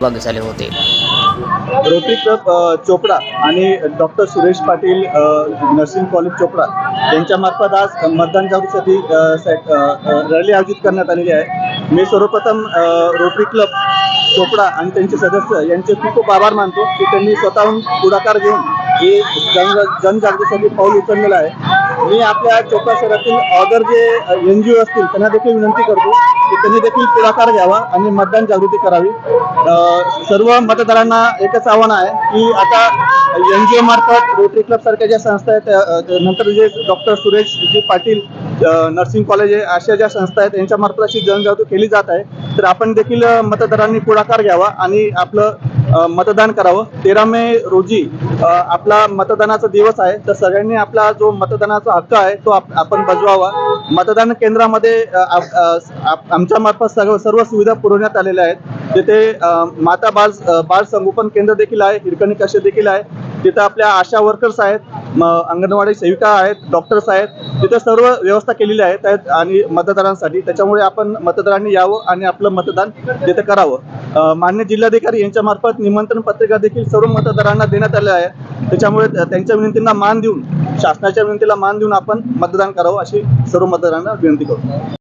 सहभागी झाले होते. रोटरी क्लब चोपडा आणि doctor Suresh Patil nursing college Chopda यांच्यामार्फत आज मतदान जागृतीसाठी रॅली आयोजित करण्यात आलेली आहे. मी सर्वप्रथम रोटरी क्लब चोपडा आणि त्यांचे सदस्य यांचे खूप खूप आभार मानतो की त्यांनी स्वतःहून पुढाकार घेऊन हे जन जनजागृतीसाठी पाऊल उचललेलं आहे. मी आपल्या चोपडा शहरातील ऑदर जे एन जी ओ असतील त्यांना देखील विनंती करतो की त्यांनी देखील पुढाकार घ्यावा आणि मतदान जागृती करावी. सर्व मतदारांना एकच आव्हान आहे की आता एन जी ओ मार्फत रोटरी क्लब सारख्या ज्या संस्था आहेत त्या, नंतर जे doctor Suresh ji Patil nursing college आहे अशा ज्या संस्था आहेत यांच्यामार्फत अशी जनजागृती केली जात आहे. तर आपण देखील मतदारांनी पुढाकार घ्यावा आणि आपलं मतदान करावं. तेरा मे रोजी आपला मतदानाचा दिवस आहे. तर सगळ्यांनी आपला जो मतदानाचा हक्क आहे तो आप- आपण बजवावा. मतदान केंद्रामध्ये आप- आमच्या मार्फत सर्व सर्व सुविधा पुरवण्यात आलेल्या आहेत. तिथे माता बाल बाल संगोपन केंद्र देखील आहे हिरकणी कक्ष देखील आहे. तिथं आपल्या आशा वर्कर्स आहेत. अंगणवाडी सेविका आहेत डॉक्टर्स आहेत तिथे सर्व व्यवस्था केलेली आहे त्यात आणि मतदारांसाठी. त्याच्यामुळे आपण मतदारांनी यावं आणि आपलं मतदान तिथे करावं. मान्य जिल्हाधिकारी यांच्या मार्फत निमंत्रण पत्रिका देखील सर्व मतदारांना देण्यात आल्या आहे त्याच्यामुळे त्यांच्या विनंतींना मान देऊन शासनाच्या विनंतीला मान देऊन आपण मतदान करावं अशी सर्व मतदारांना विनंती करतो.